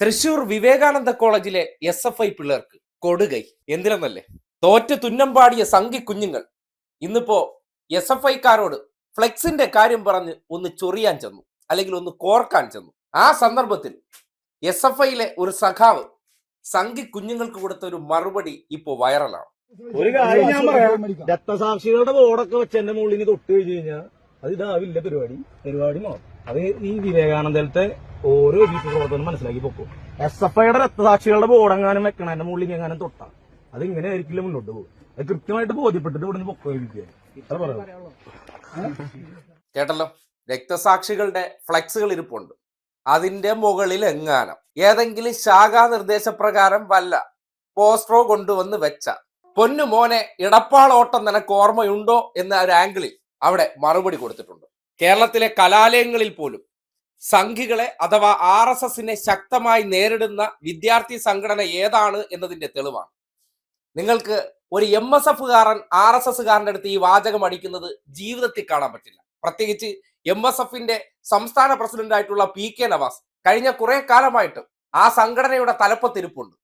തൃശൂർ വിവേകാനന്ദ കോളേജിലെ S F I പിള്ളേർക്ക് കൊടുകൈ. എന്തിനെന്നല്ലേ? തോറ്റ് തുന്നം പാടിയ സംഘി കുഞ്ഞുങ്ങൾ. ഇന്നിപ്പോ എസ് എഫ് ഐക്കാരോട് ഫ്ലെക്സിന്റെ കാര്യം പറഞ്ഞ് ഒന്ന് ചൊറിയാൻ ചെന്നു. അല്ലെങ്കിൽ ഒന്ന് കോർക്കാൻ ചെന്നു. ആ സന്ദർഭത്തിൽ എസ് എഫ് ഐയിലെ ഒരു സഖാവ് സംഘി കുഞ്ഞുങ്ങൾക്ക് കൊടുത്ത ഒരു മറുപടി ഇപ്പോ വൈറലാണ്. ഒരു കാര്യം ഞാൻ പറയാം. രക്തസാക്ഷികളുടെ ബോർഡൊക്കെ വെച്ച് എന്റെ മുകളിൽ തൊട്ട് കഴിഞ്ഞു കഴിഞ്ഞാൽ അത് ഇതാവില്ല പരിപാടി. പരിപാടി മാറും അത് ഈ വിവേകാനന്ദത്തെ ഓരോ വീട്ടു പ്രവർത്തനം മനസ്സിലാക്കി പൊക്കും. എസ് എഫ് ഐയുടെ രക്തസാക്ഷികളുടെ ബോർഡ് എങ്ങാനും വെക്കണം എന്റെ മുകളിൽ എങ്ങാനും തൊട്ട. അത് ഇങ്ങനെ ആയിരിക്കില്ല മുന്നോട്ട് പോകും അത് കൃത്യമായിട്ട് ബോധ്യപ്പെട്ടിട്ട് ഇവിടെ നിന്ന് പൊക്കോയിരിക്കുക ഇത്ര കേട്ടല്ലോ? രക്തസാക്ഷികളുടെ ഫ്ലെക്സുകൾ ഇരിപ്പുണ്ട്. അതിന്റെ മുകളിൽ എങ്ങാനും. ഏതെങ്കിലും ശാഖാ നിർദ്ദേശപ്രകാരം വല്ല പോസ്റ്ററോ കൊണ്ടുവന്ന് വെച്ച. പൊന്നു മോനെ ഇടപ്പാളോട്ടം നിനക്ക് ഓർമ്മയുണ്ടോ? എന്ന ഒരു ആംഗിളിൽ അവിടെ മറുപടി കൊടുത്തിട്ടുണ്ട്. കേരളത്തിലെ കലാലയങ്ങളിൽ പോലും സംഘികളെ അഥവാ ആർ എസ് എസിനെ ശക്തമായി നേരിടുന്ന വിദ്യാർത്ഥി സംഘടന ഏതാണ് എന്നതിന്റെ തെളിവാണ്. നിങ്ങൾക്ക് ഒരു എം എസ് എഫുകാരൻ ആർ എസ് എസ്സുകാരന്റെ അടുത്ത് ഈ വാചകം അടിക്കുന്നത് ജീവിതത്തിൽ കാണാൻ പറ്റില്ല. പ്രത്യേകിച്ച് എം എസ് എഫിന്റെ സംസ്ഥാന പ്രസിഡന്റായിട്ടുള്ള പി കെ നവാസ് കഴിഞ്ഞ കുറെ കാലമായിട്ട് ആ സംഘടനയുടെ തലപ്പത്തിരിപ്പുണ്ട്.